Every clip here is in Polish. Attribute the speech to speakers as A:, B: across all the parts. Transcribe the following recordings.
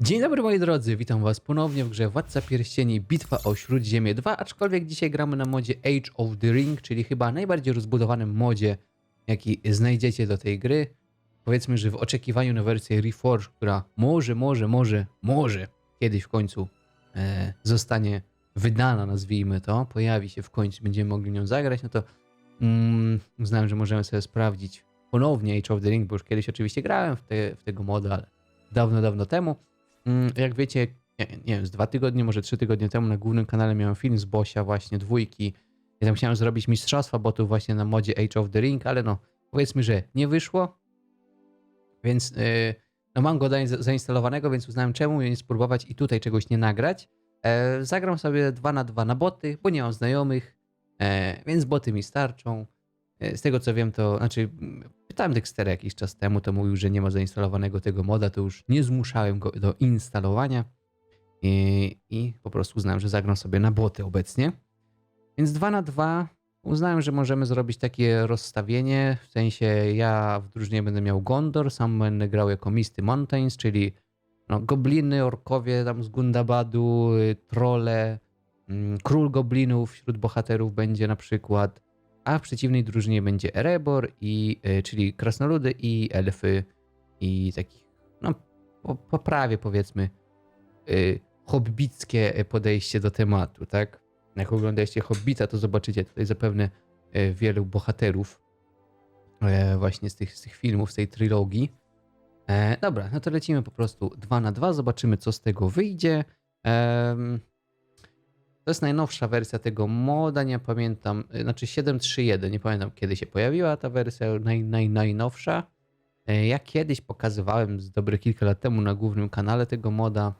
A: Dzień dobry moi drodzy, witam was ponownie w grze Władca Pierścieni Bitwa o Śródziemie 2, aczkolwiek dzisiaj gramy na modzie Age of the Ring, czyli chyba najbardziej rozbudowanym modzie, jaki znajdziecie do tej gry. Powiedzmy, że w oczekiwaniu na wersję Reforged, która może, może, może, może kiedyś w końcu e, zostanie wydana, nazwijmy to, pojawi się w końcu, będziemy mogli nią zagrać, no to mm, uznałem, że możemy sobie sprawdzić ponownie Age of the Ring, bo już kiedyś oczywiście grałem w, te, w tego moda, ale dawno, dawno temu. Mm, Jak wiecie, nie, nie wiem, z dwa tygodnie, może trzy tygodnie temu na głównym kanale miałem film z Bosia właśnie dwójki. Ja tam chciałem zrobić mistrzostwa botów właśnie na modzie Age of the Ring, ale no powiedzmy, że nie wyszło. Więc yy, no mam go zain- zainstalowanego, więc uznałem czemu nie spróbować i tutaj czegoś nie nagrać. E, zagram sobie 2 na 2 na boty, bo nie mam znajomych, e, więc boty mi starczą. E, Z tego co wiem, to znaczy pytałem Dextera jakiś czas temu, to mówił, że nie ma zainstalowanego tego moda, to już nie zmuszałem go do instalowania. I, i po prostu uznałem, że zagram sobie na boty obecnie. Więc 2 na 2 uznałem, że możemy zrobić takie rozstawienie, w sensie ja w drużynie będę miał Gondor, sam będę grał jako Misty Mountains, czyli no, gobliny, orkowie tam z Gundabadu, y, trolle, mm, król goblinów wśród bohaterów będzie na przykład, a w przeciwnej drużynie będzie Erebor, i, y, czyli krasnoludy i elfy i takich, no po, po prawie powiedzmy y, hobbickie podejście do tematu, tak? Jak oglądaliście Hobbita, to zobaczycie tutaj zapewne y, wielu bohaterów e, właśnie z tych, z tych filmów, z tej trylogii. E, dobra, no to lecimy po prostu 2 na 2, zobaczymy co z tego wyjdzie. Em, to jest najnowsza wersja tego moda, nie pamiętam, y, znaczy 7.3.1, nie pamiętam kiedy się pojawiła ta wersja naj, naj, najnowsza. E, Ja kiedyś pokazywałem z dobre kilka lat temu na głównym kanale tego moda.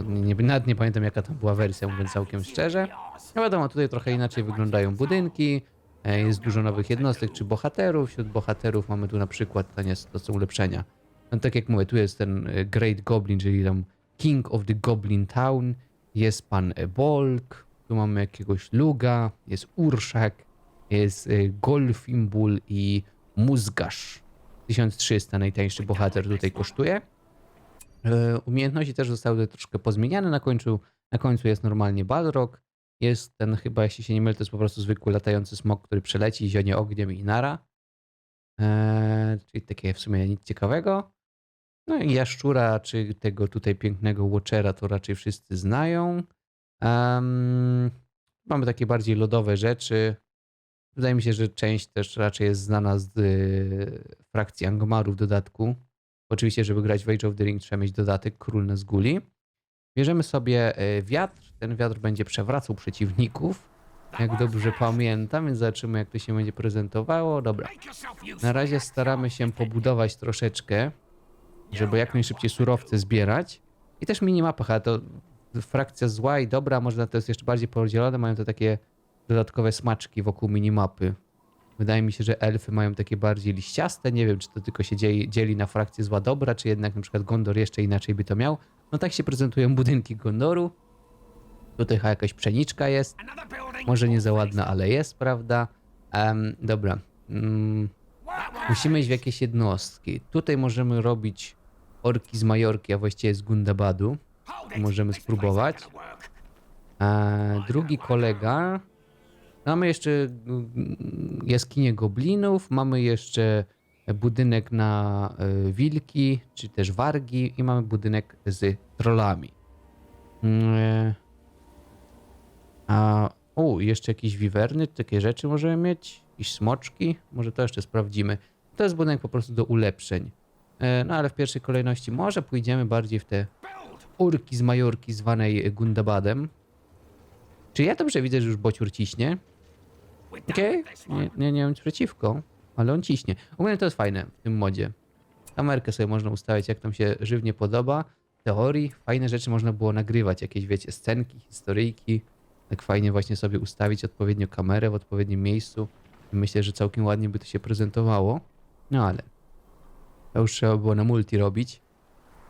A: Nie, nawet nie pamiętam jaka tam była wersja, mówiąc całkiem szczerze. No wiadomo, tutaj trochę inaczej wyglądają budynki, e, jest dużo nowych jednostek czy bohaterów. Wśród bohaterów mamy tu na przykład, to, nie, to są ulepszenia. No tak jak mówię, tu jest ten e, Great Goblin, czyli tam King of the Goblin Town, jest pan Bolk, tu mamy jakiegoś Luga, jest Urszak, jest e, Golfimbul i Muzgasz. 1300 najtańszy bohater tutaj kosztuje. E, Umiejętności też zostały troszkę pozmieniane. Na końcu, na końcu jest normalnie Balrog. Jest ten chyba, jeśli się nie mylę, to jest po prostu zwykły latający smok, który przeleci, zionie ogniem i nara. Eee, czyli takie w sumie nic ciekawego. No i jaszczura, czy tego tutaj pięknego Watchera, to raczej wszyscy znają. Em, mamy takie bardziej lodowe rzeczy. Wydaje mi się, że część też raczej jest znana z y, frakcji Angmaru w dodatku. Oczywiście, żeby grać w Age of the Ring trzeba mieć dodatek Król Nazguli. Bierzemy sobie y, wiatr. Ten wiatr będzie przewracał przeciwników. Jak dobrze pamiętam, więc zobaczymy jak to się będzie prezentowało. Dobra. Na razie staramy się pobudować troszeczkę, żeby jak najszybciej surowce zbierać. I też minimapa, to frakcja zła i dobra, może to jest jeszcze bardziej podzielone, mają to takie dodatkowe smaczki wokół minimapy. Wydaje mi się, że elfy mają takie bardziej liściaste. Nie wiem, czy to tylko się dzieli, dzieli na frakcję zła dobra, czy jednak na przykład Gondor jeszcze inaczej by to miał. No tak się prezentują budynki Gondoru. Tutaj chyba jakaś pszeniczka jest. Może nie za ładna, ale jest, prawda? Em, dobra. Mm, musimy iść w jakieś jednostki. Tutaj możemy robić orki z Majorki, a właściwie z Gundabadu. Możemy spróbować. E, drugi kolega. Mamy jeszcze mm, jaskinię goblinów, mamy jeszcze budynek na e, wilki, czy też wargi i mamy budynek z trollami. Mm, e, A, o, jeszcze jakieś wiwerny, takie rzeczy możemy mieć, jakieś smoczki, może to jeszcze sprawdzimy. To jest budynek po prostu do ulepszeń. No ale w pierwszej kolejności może pójdziemy bardziej w te urki z Majorki zwanej Gundabadem. Czy ja dobrze widzę, że już bociur ciśnie? Okej, nie, nie, nie mam nic przeciwko, ale on ciśnie. Ogólnie to jest fajne w tym modzie. Kamerkę sobie można ustawić jak tam się żywnie podoba. W teorii fajne rzeczy można było nagrywać, jakieś wiecie, scenki, historyjki. Tak fajnie właśnie sobie ustawić odpowiednio kamerę w odpowiednim miejscu. Myślę, że całkiem ładnie by to się prezentowało. No ale to już trzeba było na multi robić.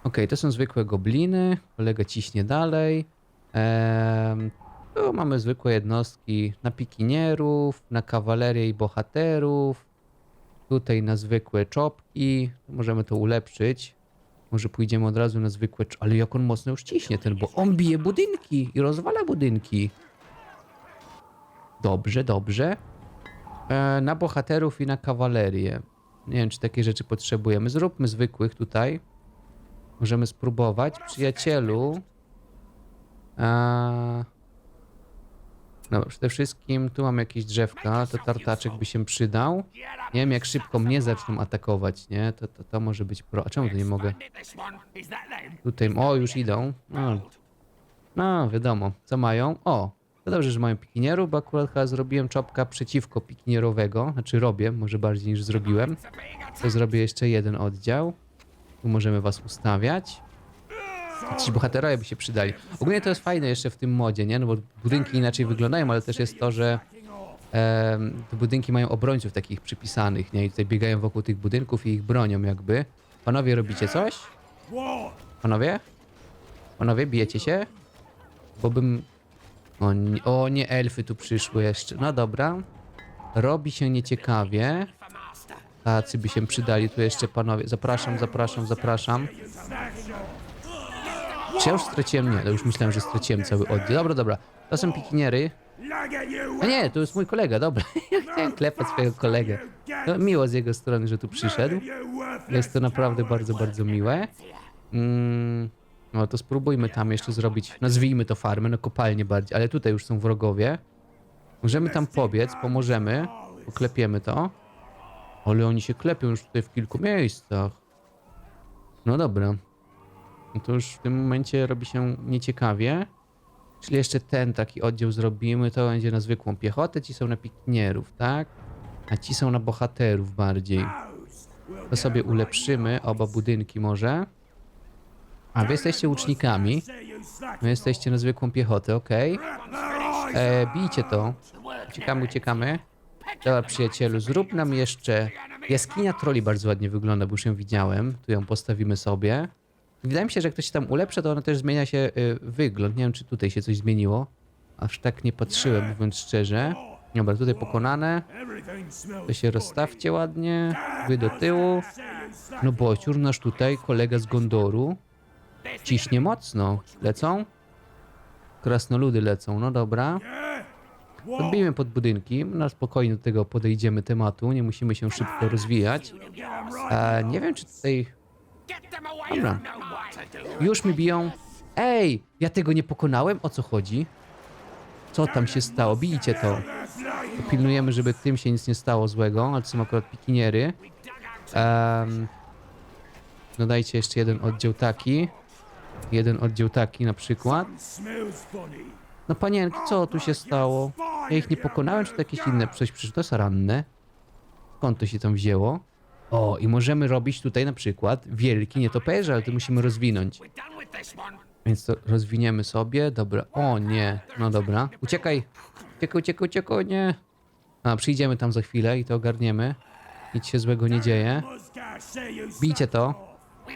A: Okej, to są zwykłe gobliny. Kolega ciśnie dalej. Ehm, tu mamy zwykłe jednostki na pikinierów, na kawalerię i bohaterów. Tutaj na zwykłe czopki. Możemy to ulepszyć. Może pójdziemy od razu na zwykłe... cz- Ale jak on mocno już ciśnie ten, bo on bije budynki i rozwala budynki. Dobrze, dobrze. E, na bohaterów i na kawalerię. Nie wiem, czy takie rzeczy potrzebujemy. Zróbmy zwykłych tutaj. Możemy spróbować. Przyjacielu. A... Przede wszystkim tu mam jakieś drzewka, to tartaczek by się przydał. Nie wiem, jak szybko mnie zaczną atakować, nie? To, to, to może być pro... A czemu to nie mogę? Tutaj, o, już idą. No, no wiadomo, co mają. O, to dobrze, że mają pikinierów, bo akurat chyba zrobiłem czopka przeciwko pikinierowego. Znaczy robię, może bardziej niż zrobiłem. To zrobię jeszcze jeden oddział. Możemy was ustawiać. Ci bohaterowie by się przydali. Ogólnie to jest fajne jeszcze w tym modzie, nie? No bo budynki inaczej wyglądają, ale też jest to, że te budynki mają obrońców takich przypisanych, nie? I tutaj biegają wokół tych budynków i ich bronią jakby. Panowie, robicie coś? Panowie? Panowie, bijecie się? Bo bym... O nie, o nie, elfy tu przyszły jeszcze. No dobra. Robi się nieciekawie. Tacy by się przydali tu jeszcze panowie. Zapraszam, zapraszam, zapraszam. Czy ja już straciłem? Nie, to już myślałem, że straciłem cały oddział. Dobra, dobra. To są pikiniery. A nie, to jest mój kolega, dobra. Ja chciałem klepać swojego kolegę. No, miło z jego strony, że tu przyszedł. Jest to naprawdę bardzo, bardzo miłe. Mm, no to spróbujmy tam jeszcze zrobić, nazwijmy to farmę, no kopalnię bardziej, ale tutaj już są wrogowie. Możemy tam pobiec, pomożemy, poklepiemy to. Ale oni się klepią już tutaj w kilku miejscach. No dobra. No to już w tym momencie robi się nieciekawie. Czyli jeszcze ten taki oddział zrobimy, to będzie na zwykłą piechotę, ci są na pikinierów, tak? A ci są na bohaterów bardziej. To sobie ulepszymy, oba budynki może. A wy jesteście łucznikami. Wy jesteście na zwykłą piechotę, okej. E, bijcie to. Uciekamy, uciekamy. Dobra, przyjacielu, zrób nam jeszcze... Jaskinia troli bardzo ładnie wygląda, bo już ją widziałem. Tu ją postawimy sobie. Wydaje mi się, że jak ktoś się tam ulepsza, to ona też zmienia się y, wygląd. Nie wiem, czy tutaj się coś zmieniło. Aż tak nie patrzyłem, mówiąc szczerze. Dobra, tutaj pokonane. To się rozstawcie ładnie. Wy do tyłu. No bociur nasz tutaj, kolega z Gondoru. Ciśnie mocno. Lecą? Krasnoludy lecą, no dobra. Podbijmy pod budynki. Na spokojnie do tego podejdziemy tematu. Nie musimy się szybko rozwijać. E, nie wiem, czy tutaj... Dobra. Już mi biją. Ej, ja tego nie pokonałem? O co chodzi? Co tam się stało? Bijcie to. Pilnujemy, żeby tym się nic nie stało złego, ale to są akurat pikiniery. Um, no dajcie jeszcze jeden oddział taki. Jeden oddział taki na przykład. No panienki, co tu się stało? Ja ich nie pokonałem, czy to jakieś inne coś przyszło? To ranne. Skąd to się tam wzięło? O, i możemy robić tutaj na przykład wielki nietoperze, ale to musimy rozwinąć. Więc to rozwiniemy sobie. Dobra. O nie. No dobra. Uciekaj. Uciekaj, uciekaj, uciekaj. Nie. A, przyjdziemy tam za chwilę i to ogarniemy. Nic się złego nie dzieje. Bijcie to.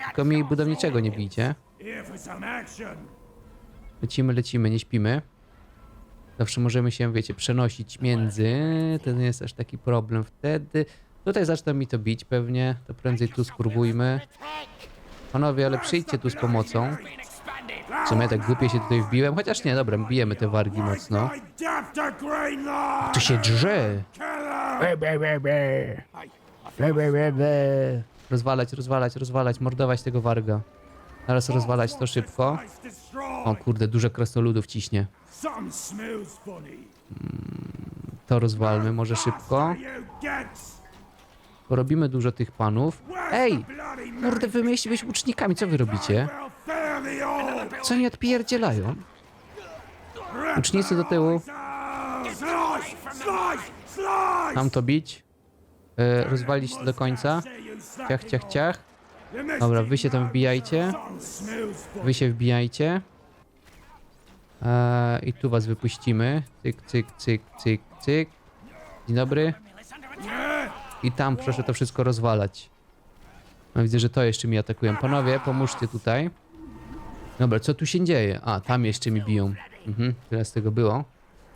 A: Tylko mi budowniczego nie bijcie. Lecimy, lecimy, nie śpimy. Zawsze możemy się, wiecie, przenosić między. To nie jest aż taki problem wtedy. Tutaj zaczną mi to bić pewnie. To prędzej tu spróbujmy. Panowie, ale przyjdźcie tu z pomocą. W sumie tak głupie się tutaj wbiłem, chociaż nie, dobra, bijemy te wargi mocno. Tu się drze! Rozwalać, rozwalać, rozwalać, mordować tego warga. Teraz rozwalać to szybko. O kurde, dużo krasnoludów ciśnie. To rozwalmy może szybko. Robimy dużo tych panów. Ej! Kurde, wy być łucznikami, co wy robicie? Co oni odpierdzielają? Łucznicy do tyłu. Mam to bić. E, rozwalić to do końca. Ciach, ciach, ciach. Dobra, wy się tam wbijajcie. Wy się wbijajcie. E, I tu was wypuścimy. Cyk, cyk, cyk, cyk, cyk. Dzień dobry. I tam proszę to wszystko rozwalać. No widzę, że to jeszcze mi atakują. Panowie, pomóżcie tutaj. Dobra, co tu się dzieje? A, tam jeszcze mi biją. Mhm, tyle z tego było.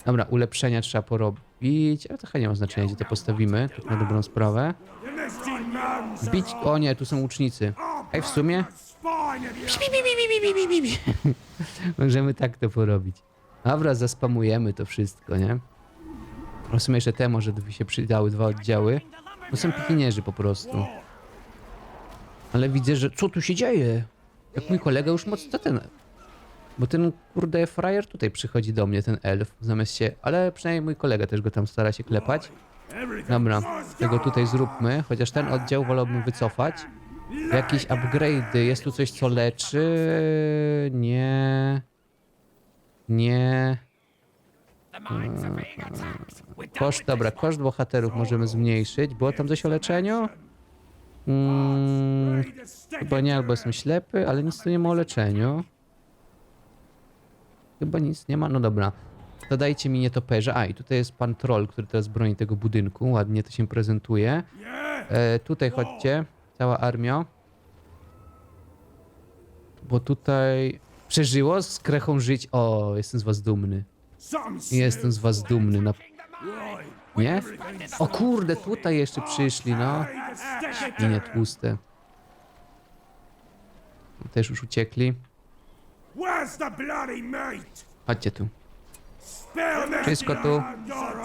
A: Dobra, ulepszenia trzeba porobić. Ale to chyba nie ma znaczenia, gdzie to postawimy. Tak na dobrą sprawę. Bić... O nie, tu są łucznicy. Ej, w sumie możemy tak to porobić. Dobra, zaspamujemy to wszystko, nie? W sumie jeszcze te może by się przydały dwa oddziały. No są pikinierzy po prostu. Ale widzę, że co tu się dzieje? Jak mój kolega już mocno ten... Bo ten kurde frajer tutaj przychodzi do mnie, ten elf, zamiast się... Ale przynajmniej mój kolega też go tam stara się klepać. Dobra, tego tutaj zróbmy, chociaż ten oddział wolałbym wycofać. Jakieś upgrade'y, jest tu coś co leczy? Nie... Nie... Koszt, dobra, koszt bohaterów możemy zmniejszyć. Było tam coś o leczeniu? Mm, chyba nie, albo jestem ślepy, ale nic tu nie ma o leczeniu. Chyba nic nie ma, no dobra. To dajcie mi nietoperze. A, i tutaj jest pan troll, który teraz broni tego budynku. Ładnie to się prezentuje. E, tutaj chodźcie, cała armia. Bo tutaj przeżyło z krechą żyć. O, jestem z was dumny. Jestem z was dumny. Na... Nie? O kurde, tutaj jeszcze przyszli, no. I nie tłuste. Też już uciekli. Chodźcie tu. Wszystko tu.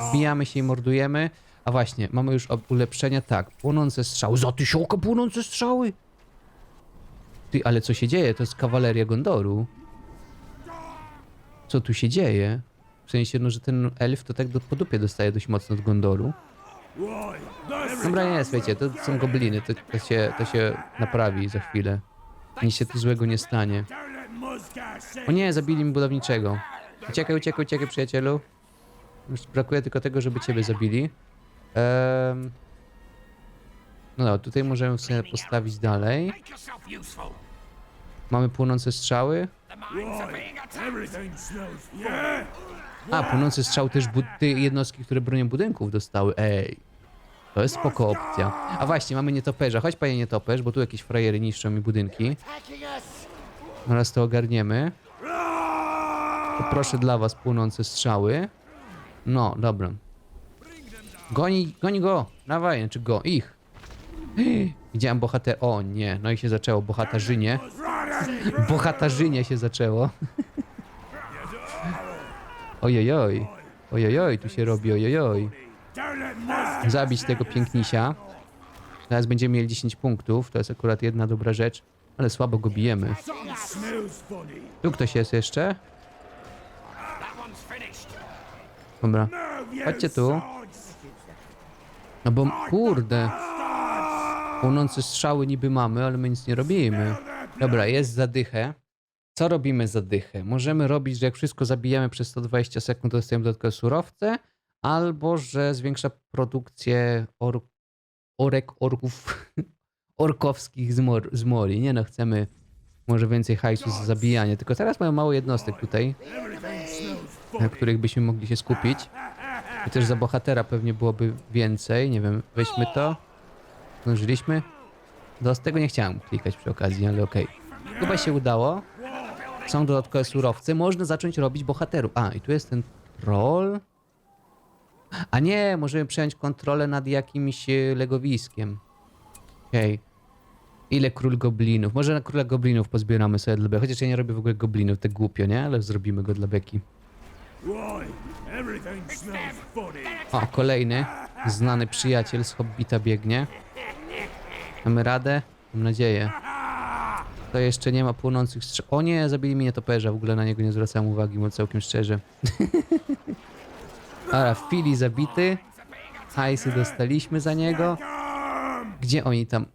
A: Wbijamy się i mordujemy. A właśnie, mamy już ulepszenia. Tak, płonące strzały. Za tysiąca płonące strzały! Ty, ale co się dzieje? To jest kawaleria Gondoru. Co tu się dzieje? W sensie, no, że ten elf to tak do, po dupie dostaje dość mocno od Gondoru. Dobra, nie jest, wiecie, to są gobliny, to, to, się, to się naprawi za chwilę. Nic się tu złego nie stanie. O nie, zabili mi budowniczego. Uciekaj, uciekaj, uciekaj, przyjacielu. Już brakuje tylko tego, żeby ciebie zabili. Ehm... No dobra, tutaj możemy sobie postawić dalej. Mamy płonące strzały. A, płonące strzały też te jednostki, które bronią budynków dostały. Ej. To jest spoko opcja. A właśnie, mamy nietoperza. Chodź, panie nietoperz, bo tu jakieś frajery niszczą mi budynki. Zaraz to ogarniemy. Poproszę dla was płonące strzały. No, dobra. Goni, goni go! Dawaj, znaczy go, ich. Widziałem bohater... O nie, no i się zaczęło, bohatarzynie. Bohatarzynie się zaczęło. Ojojoj. Ojojoj, tu się robi ojojoj. Zabić tego pięknisia. Teraz będziemy mieli 10 punktów, to jest akurat jedna dobra rzecz. Ale słabo go bijemy. Tu ktoś jest jeszcze? Dobra. Chodźcie tu. No bo kurde. Płonące strzały niby mamy, ale my nic nie robimy. Dobra, jest zadychę. Co robimy zadychę? Możemy robić, że jak wszystko zabijamy przez 120 sekund, dostajemy dodatkowe surowce, albo że zwiększa produkcję or orek, orków, orkowskich z, mor z mori. Nie no, chcemy może więcej hajsu za zabijanie, tylko teraz mamy mało jednostek tutaj, na których byśmy mogli się skupić. I też za bohatera pewnie byłoby więcej, nie wiem, weźmy to. Zdążyliśmy? Do z tego nie chciałem klikać przy okazji, ale okej. Chyba się udało. Są dodatkowe surowce. Można zacząć robić bohaterów. A, i tu jest ten troll. A nie, możemy przejąć kontrolę nad jakimś e, legowiskiem. Okej. Ile król goblinów? Może na króla goblinów pozbieramy sobie dla beki. Chociaż ja nie robię w ogóle goblinów, tak głupio, nie? Ale zrobimy go dla beki. O, kolejny znany przyjaciel z Hobbita biegnie. Mamy radę? Mam nadzieję. To jeszcze nie ma płonących strzał. O nie, zabili mnie toperza, w ogóle na niego nie zwracałem uwagi, bo całkiem szczerze. Dobra, Fili zabity. Hajsy dostaliśmy za niego. Gdzie oni tam?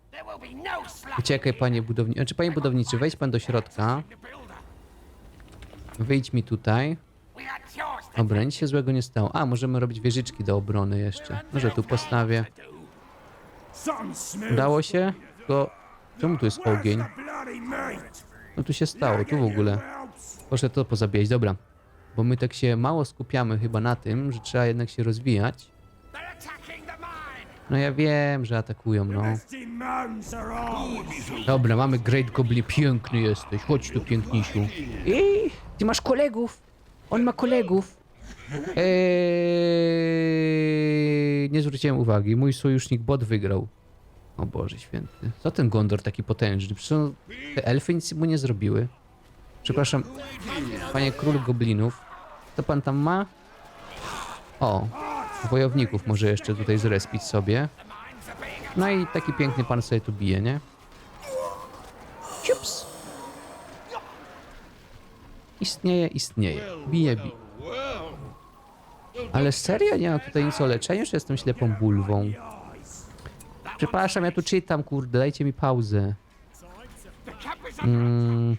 A: Uciekaj, panie budowniczy. Znaczy, panie budowniczy, wejdź pan do środka. Wyjdź mi tutaj. Dobra, nic się złego nie stało. A, możemy robić wieżyczki do obrony jeszcze. Może tu postawię. Udało się? Tylko czemu tu jest ogień? No tu się stało, tu w ogóle. Proszę to pozabijać, dobra. Bo my tak się mało skupiamy chyba na tym, że trzeba jednak się rozwijać. No ja wiem, że atakują, no. Dobra, mamy Great Goblin, piękny jesteś, chodź tu pięknisiu. I ty masz kolegów, on ma kolegów. Eee, nie zwróciłem uwagi, mój sojusznik bot wygrał. O Boże święty. Co ten Gondor taki potężny? Przecież te elfy nic mu nie zrobiły. Przepraszam, panie król goblinów. Co pan tam ma? O, wojowników może jeszcze tutaj zrespić sobie. No i taki piękny pan sobie tu bije, nie? Ciups. Istnieje, istnieje. Bije, bije. Ale serio? Nie mam tutaj nic o leczeniu, czy jestem ślepą bulwą? Przepraszam, ja tu czytam, kurde, dajcie mi pauzę. Mm.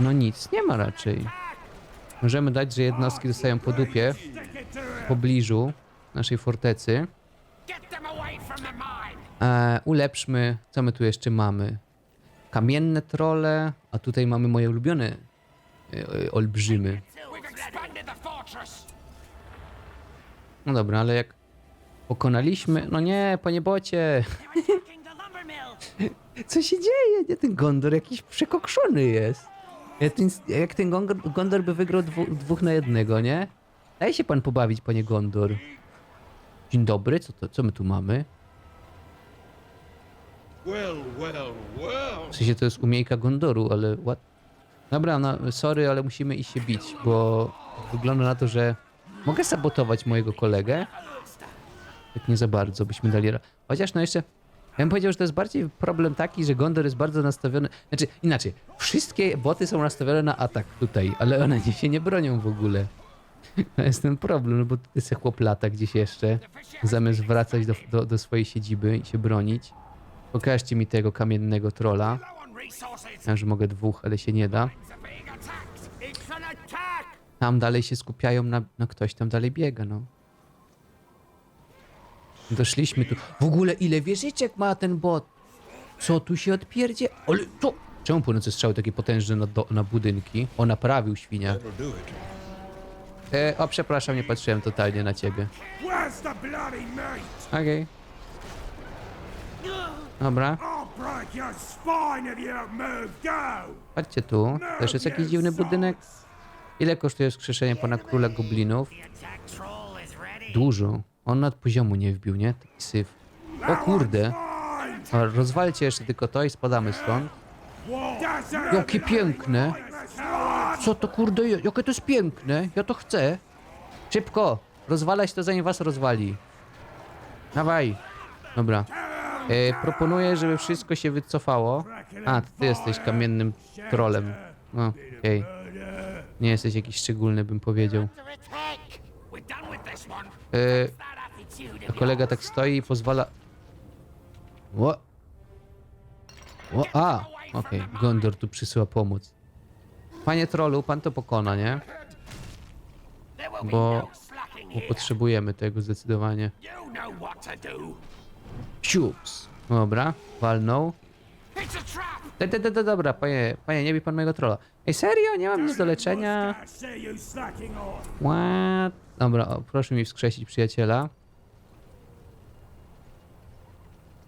A: No nic, nie ma raczej. Możemy dać, że jednostki dostają po dupie w pobliżu naszej fortecy. E, ulepszmy, co my tu jeszcze mamy? Kamienne trole, a tutaj mamy moje ulubione e, olbrzymy. No dobra, ale jak pokonaliśmy... No nie, panie bocie! Co się dzieje? Nie, ten Gondor jakiś przekokszony jest. Ja ten, jak ten Gondor, Gondor by wygrał dwu, dwóch na jednego, nie? Daj się pan pobawić, panie Gondor. Dzień dobry, co, to, co my tu mamy? W sensie to jest umiejka Gondoru, ale what? Dobra, no sorry, ale musimy iść się bić, bo wygląda na to, że mogę sabotować mojego kolegę. Tak nie za bardzo byśmy dali ra- Chociaż no jeszcze, ja bym powiedział, że to jest bardziej problem taki, że Gondor jest bardzo nastawiony, znaczy inaczej, wszystkie boty są nastawione na atak tutaj, ale one się nie bronią w ogóle. To jest ten problem, no bo tutaj se chłop lata gdzieś jeszcze, zamiast wracać do, do, do swojej siedziby i się bronić. Pokażcie mi tego kamiennego trola. Ja że mogę dwóch, ale się nie da. Tam dalej się skupiają na, na ktoś tam dalej biega, no. Doszliśmy tu. W ogóle ile wieżyczek ma ten bot? Co tu się odpierdzie? Ale co? Czemu płynące strzały takie potężne na, do, na budynki? O, naprawił świnia. E, o, przepraszam, nie patrzyłem totalnie na ciebie.
B: Where's the Go!
A: chodźcie tu. Też jest jakiś dziwny budynek. Ile kosztuje skrzeszenie pana króla goblinów? Dużo. On nad poziomu nie wbił, nie? Taki syf. O kurde. A, Rozwalcie jeszcze tylko to i spadamy stąd. Jakie piękne. Co to kurde, jakie to jest piękne. Ja to chcę. Szybko. Rozwalać to zanim was rozwali. Dawaj. Dobra. E, proponuję, żeby wszystko się wycofało. A, ty jesteś kamiennym trolem. No, okej. Nie jesteś jakiś szczególny, bym powiedział. E, a kolega tak stoi i pozwala... Ło. Ło, a, okej. Gondor tu przysyła pomoc. Panie trollu, pan to pokona, nie? Bo- Bo potrzebujemy tego zdecydowanie. Siups. Dobra, walnął. De, de, de, de, dobra, panie, panie, nie bij pan mojego trolla. Ej, serio? Nie mam nic do leczenia? What? Dobra, o, proszę mi wskrzesić przyjaciela.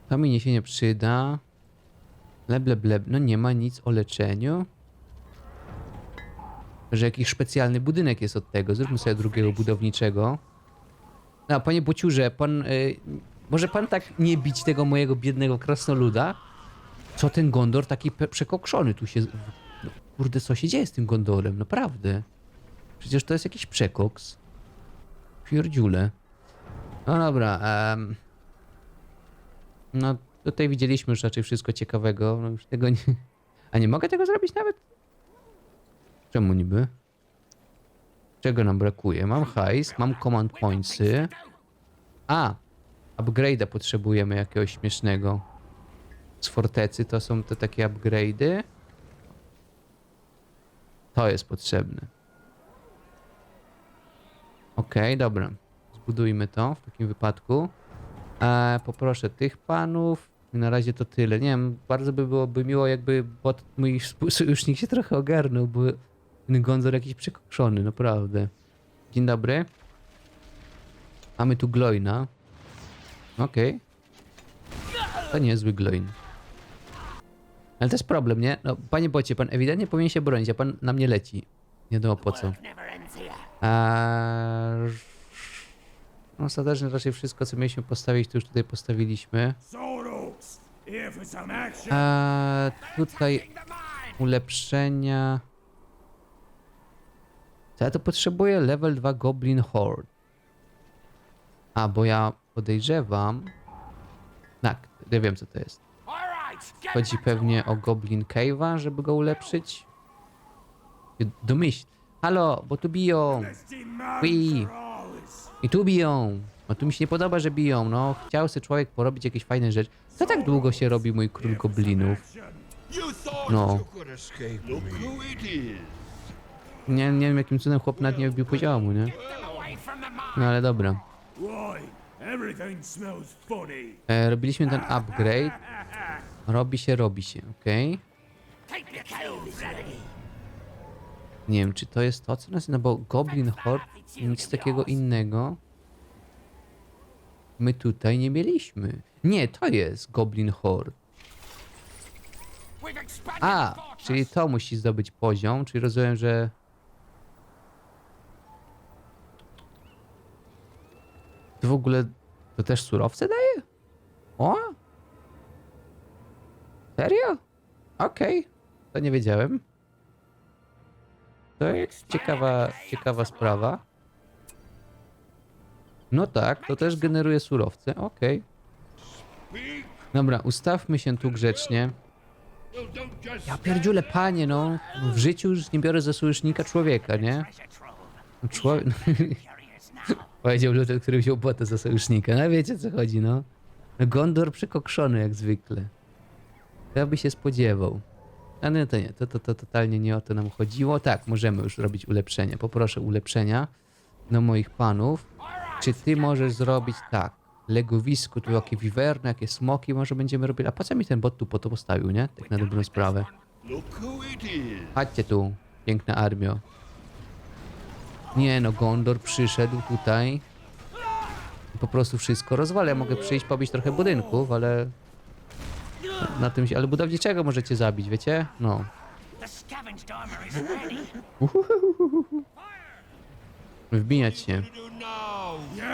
A: To mi nie się nie przyda. Leble, bleb. No nie ma nic o leczeniu. Że jakiś specjalny budynek jest od tego. Zróbmy sobie drugiego budowniczego. No, panie Bociurze, pan... Y, może pan tak nie bić tego mojego biednego krasnoluda? Co ten Gondor taki przekokszony tu się... No, kurde, co się dzieje z tym Gondorem? Naprawdę. Przecież to jest jakiś przekoks. Pierdziule. No dobra. em. no tutaj widzieliśmy już raczej wszystko ciekawego. No już tego nie... A nie mogę tego zrobić nawet? Czemu niby? Czego nam brakuje? Mam hajs, mam command pointsy. A! Upgrade'a potrzebujemy jakiegoś śmiesznego. Z fortecy to są te takie upgrade'y. To jest potrzebne. Okej, dobra. Zbudujmy to w takim wypadku. E, poproszę tych panów. Na razie to tyle. Nie wiem, bardzo by byłoby miło, jakby bot, mój współsojusznik się trochę ogarnął, bo ten Gonzor jakiś przekokszony, naprawdę. Dzień dobry. Mamy tu Gloina. Okej. To niezły Gloin. Ale to jest problem, nie? No, panie bocie, pan ewidentnie powinien się bronić, a pan na mnie leci. Nie wiadomo po co. Eee, No, ostatecznie raczej wszystko, co mieliśmy postawić, to już tutaj postawiliśmy. Eee, tutaj ulepszenia. Co ja to potrzebuję? Level 2 Goblin Horde. A, bo ja podejrzewam. Tak, ja wiem co to jest. Chodzi pewnie o Goblin Cave'a, żeby go ulepszyć. Domyśl. Halo, bo tu biją.
B: Ours.
A: I tu biją. No tu mi się nie podoba, że biją. No, chciał sobie człowiek porobić jakieś fajne rzeczy. Co tak długo się robi mój król goblinów? No. Nie, nie wiem jakim cudem chłop nawet nie wbił poziomu, nie? No ale dobra.
B: Why, everything smells funny.
A: E, robiliśmy ten upgrade. Robi się, robi się,
C: ready!
A: Nie wiem, czy to jest to, co nas... No bo Goblin Horde, nic takiego innego my tutaj nie mieliśmy. Nie, to jest Goblin Horde. A, czyli to musi zdobyć poziom, czyli rozumiem, że... w ogóle... To też surowce daje? O? Serio? Okej, to nie wiedziałem. To jest ciekawa, ciekawa sprawa. No tak, to też generuje surowce, okej. Dobra, ustawmy się tu grzecznie. Ja pierdziule, panie, no. W życiu już nie biorę za sojusznika człowieka, nie? Człowiek... Powiedział Luter, który wziął bota za sojusznika. No wiecie co chodzi, no. No Gondor przekokszony jak zwykle. Kto by się spodziewał. A nie, to nie, to, to, to totalnie nie o to nam chodziło. Tak, możemy już robić ulepszenia. Poproszę ulepszenia do moich panów. Czy ty możesz zrobić tak? Legowisko, tu jakie wiwerny, jakie smoki może będziemy robili. A po co mi ten bot tu po to postawił, nie? Tak na dobrą sprawę. Chodźcie tu, piękna armio. Nie no, Gondor przyszedł tutaj. Po prostu wszystko rozwala. Ja mogę przyjść, pobić trochę budynków, ale... Na tym się... Ale budowniczego możecie zabić, wiecie? No. Wbijać się.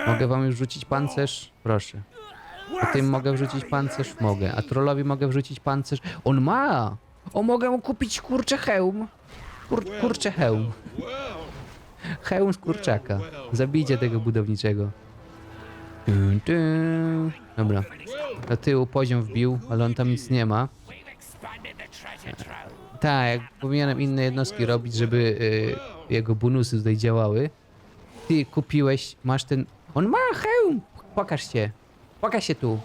A: Mogę wam już rzucić pancerz? Proszę. A tym mogę wrzucić pancerz? Mogę. A trollowi mogę wrzucić pancerz? On ma! O, mogę mu kupić kurcze hełm. Kur, kurcze hełm. Hełm z kurczaka. Zabijcie tego budowniczego. Dobra. Do tyłu poziom wbił, ale on tam nic nie ma. Tak, jak powinienem inne jednostki robić, żeby y, jego bonusy tutaj działały. Ty kupiłeś, masz ten... On ma hełm! Pokaż się. Pokaż się tu.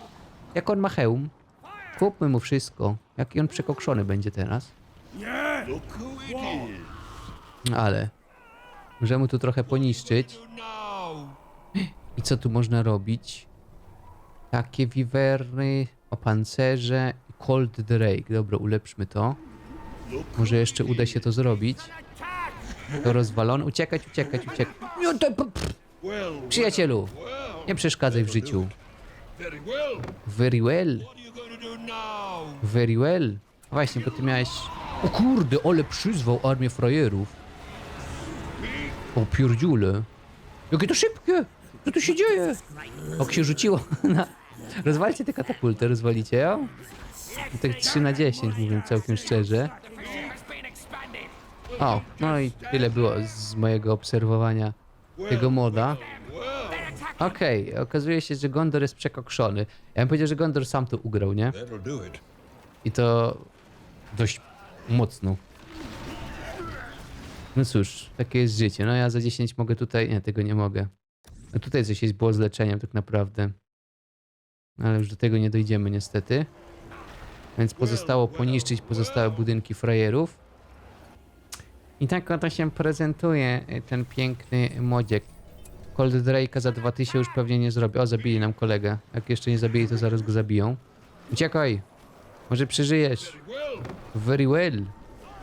A: Jak on ma hełm. Kupmy mu wszystko. Jaki on przekokszony będzie teraz. Ale... Możemy tu trochę poniszczyć. I co tu można robić? Takie wiwerny, opancerze Cold Drake. Dobra, ulepszmy to. Może jeszcze uda się to zrobić. To rozwalone. Uciekać, uciekać, uciekać. No przyjacielu, nie przeszkadzaj w życiu.
D: very well.
A: Very well. Właśnie, bo ty miałeś... O kurde, ale przyzwał armię frajerów. O pierdziule. Jakie to szybkie! Co tu się dzieje? Jak się rzuciło na... Rozwalcie te katapulty, rozwalicie ją? I tak 3 na 10, mówiąc całkiem szczerze. O, no i tyle było z mojego obserwowania tego moda. Okej, okazuje się, że Gondor jest przekokszony. Ja bym powiedział, że Gondor sam to ugrał, nie? I to dość mocno. No cóż, takie jest życie. No ja za 10 mogę tutaj... Nie, tego nie mogę. No tutaj coś jest było z leczeniem tak naprawdę. Ale już do tego nie dojdziemy niestety. Więc pozostało poniszczyć pozostałe budynki frajerów. I tak oto się prezentuje y, ten piękny modziek. Cold Drake'a za 2000 już pewnie nie zrobię. O, zabili nam kolegę. Jak jeszcze nie zabili, to zaraz go zabiją. Uciekaj! Może przeżyjesz. Very well.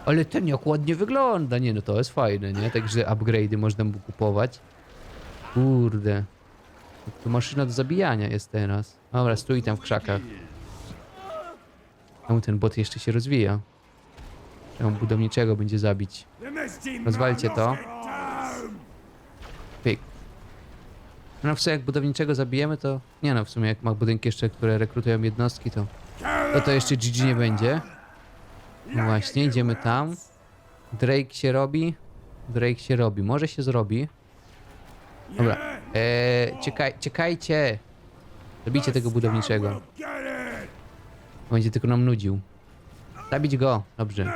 A: Ale ten jak ładnie wygląda. Nie no, to jest fajne, nie? Także upgrade'y można mu kupować. Kurde. To maszyna do zabijania jest teraz. Dobra, stój tam w krzakach. Czemu ten bot jeszcze się rozwija? Czemu budowniczego będzie zabić? Rozwalcie to. Pyk. No w sumie jak budowniczego zabijemy, to... Nie no, w sumie jak ma budynki jeszcze, które rekrutują jednostki, to... To to jeszcze GG nie będzie. No właśnie, idziemy tam. Drake się robi. Drake się robi. Może się zrobi. Dobra. Eee, czekaj, czekajcie. Zabijcie tego budowniczego. Będzie tylko nam nudził. Zabić go. Dobrze.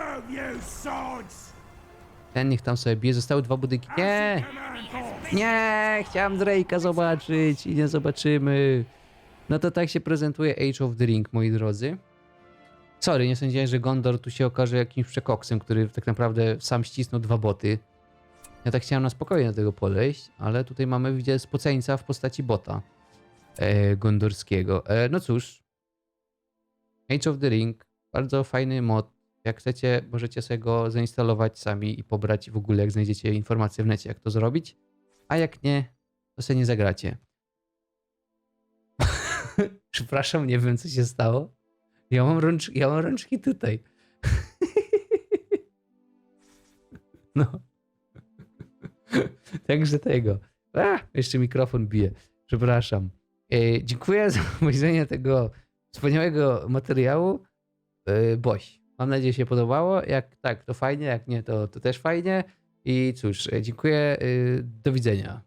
A: Ten niech tam sobie bije. Zostały dwa budynki. Nie! Nie! Chciałem Drake'a zobaczyć i nie zobaczymy. No to tak się prezentuje Age of Ring, moi drodzy. Sorry, nie sądziłem, że Gondor tu się okaże jakimś przekoksem, który tak naprawdę sam ścisnął dwa boty. Ja tak chciałem na spokojnie do tego podejść, ale tutaj mamy, widzę, spoceńca w postaci bota e, gondorskiego. E, no cóż, Age of the Ring, bardzo fajny mod. Jak chcecie, możecie sobie go zainstalować sami i pobrać w ogóle, jak znajdziecie informacje w necie, jak to zrobić. A jak nie, to sobie nie zagracie. Przepraszam, nie wiem, co się stało. Ja mam, ja mam rączki tutaj. no. Także tego. A, jeszcze mikrofon bije. Przepraszam. E, dziękuję za obejrzenie tego wspaniałego materiału. E, Boś. Mam nadzieję, że się podobało. Jak tak, to fajnie. Jak nie, to, to też fajnie. I cóż, e, dziękuję. e, Do widzenia.